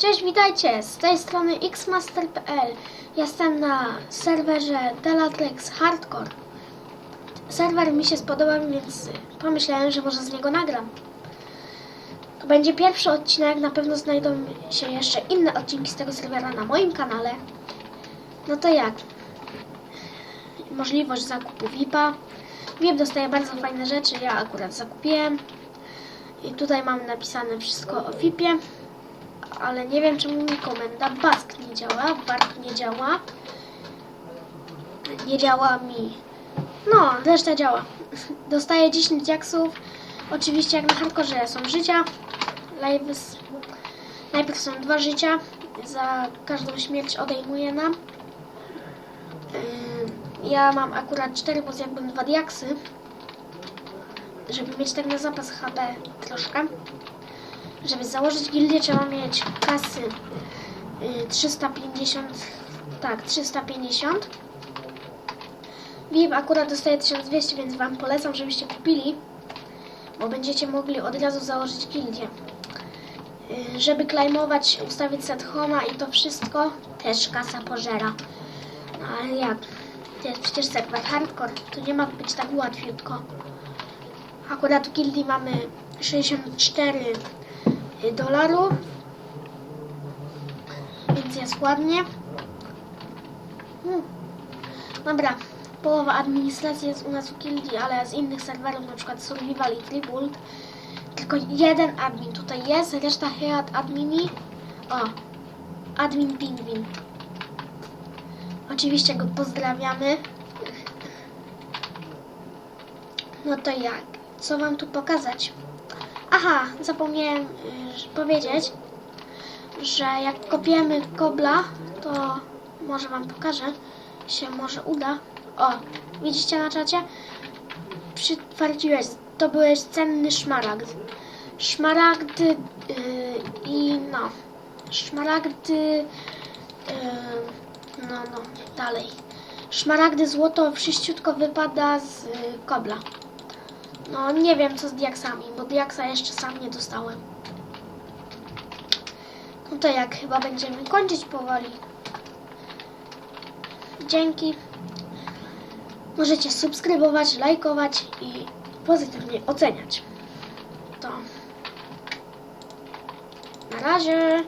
Cześć, witajcie! Z tej strony xmaster.pl Jestem na serwerze Delatrex Hardcore. Serwer mi się spodobał, więc pomyślałem, że może z niego nagram. To będzie pierwszy odcinek, na pewno znajdą się jeszcze inne odcinki z tego serwera na moim kanale. No to jak? Możliwość zakupu VIP-a. VIP dostaje bardzo fajne rzeczy, ja akurat zakupiłem. I tutaj mam napisane wszystko o VIP-ie ale nie wiem czemu mi komenda Bask nie działa, Bark nie działa, nie działa mi, no reszta działa. Dostaję 10 diaksów, oczywiście jak na hardkorze są życia, lives, najpierw są dwa życia, za każdą śmierć odejmuje nam. Ym, Ja mam akurat 4, bo zjadłem dwa diaksy, żeby mieć tak na zapas HP troszkę. Żeby założyć gildię trzeba mieć kasy y, 350, tak, 350. VIP akurat dostaje 1200, więc Wam polecam, żebyście kupili, bo będziecie mogli od razu założyć gildię. Y, Żeby klejmować, ustawić set homa i to wszystko, też kasa pożera. No ale jak? To jest przecież serwer hardcore, to nie ma być tak łatwiutko. Akurat w gildii mamy 64 dolarów. Więc jest ładnie. Hmm. Dobra, połowa administracji jest u nas w gildii, ale z innych serwerów, na przykład Survival i Tribult, tylko jeden admin tutaj jest, reszta Head admini. O, admin Pingwin. Oczywiście go pozdrawiamy. No to jak? Co wam tu pokazać? Aha, zapomniałem y, powiedzieć, że jak kopiemy kobla, to może wam pokażę, się może uda. O, widzicie na czacie? Przytwardziłeś, to byłeś cenny szmaragd. Szmaragdy y, i no, szmaragdy, y, no, no, dalej. Szmaragdy złoto wszyściutko wypada z y, kobla. No nie wiem co z diaksami, bo diaksa jeszcze sam nie dostałem. No to jak chyba będziemy kończyć powoli. Dzięki. Możecie subskrybować, lajkować i pozytywnie oceniać. To na razie.